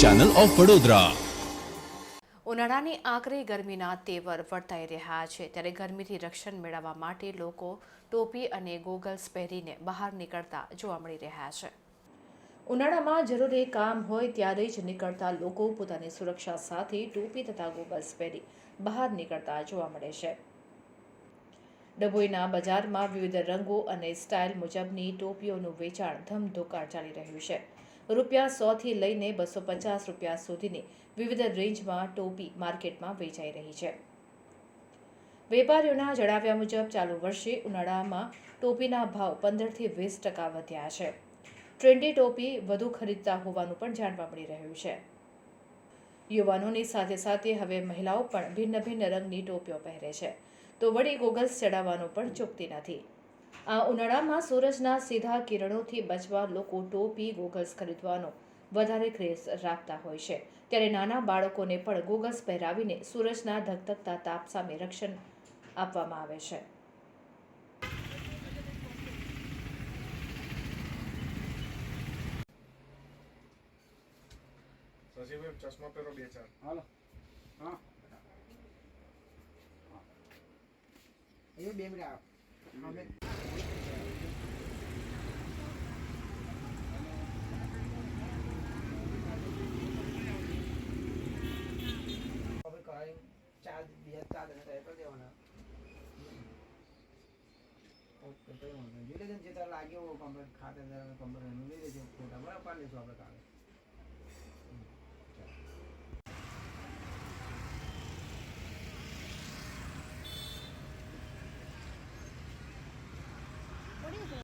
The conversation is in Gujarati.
ચેનલ ઓફ વડોદરા ઉનાળાની આકરી ગરમીના તેવર વર્તાઈ રહ્યા છે. ત્યારે ગરમીથી રક્ષણ મેળવવા માટે લોકો ટોપી અને ગોગલ્સ પહેરીને બહાર નીકળતા જોવા મળી રહ્યા છે. ઉનાળામાં જરૂરી કામ હોય ત્યારે જ નીકળતા લોકો પોતાની સુરક્ષા સાથે ટોપી તથા ગોગલ્સ પહેરી બહાર નીકળતા જોવા મળે છે. ડભોઈના બજારમાં વિવિધ રંગો અને સ્ટાઇલ મુજબની ટોપીઓનું વેચાણ ધમધોકાર ચાલી રહ્યું છે. રૂપિયા સોથી લઈને બસો પચાસ રૂપિયા સુધીની વિવિધ રેન્જમાં ટોપી માર્કેટમાં વેચાઈ રહી છે. વેપારીઓના જણાવ્યા મુજબ, ચાલુ વર્ષે ઉનાળામાં ટોપીના ભાવ પંદરથી વીસ ટકા વધ્યા છે. ટ્રેન્ડી ટોપી વધુ ખરીદતા હોવાનું પણ જાણવા મળી રહ્યું છે. યુવાનોની સાથે સાથે હવે મહિલાઓ પણ ભિન્ન ભિન્ન રંગની ટોપીઓ પહેરે છે. તો વળી ગોગલ્સ ચડાવવાનું પણ ચૂકતી નથી. આ ઉનાળામાં સૂરજના સીધા કિરણોથી બચવા લોકો ટોપી ગોગલ્સ ખરીદવાનો વધારે ક્રેઝ રાખતા હોય છે. ત્યારે નાના બાળકોને પણ ગોગલ્સ પહેરાવીને સૂરજના ધગધગતા તાપ સામે રક્ષણ આપવામાં આવે છે. શશીભાઈ ચશ્મા પહેરો બે ચાર. હાલો. હા. બે મિનિટ આવો હા, બે- હવે કરાવી ચાર બે ચાર જણા તૈયાર કરી દેવાના ઓકે, તો જોઈ લેજો જે તારે લાગ્યો કમ્પ્લેટ ખાતેદાર કમ્પ્લેટ લઈ લેજો, ફોટા બરાબર પાડી લઈશું આપણે કાલે.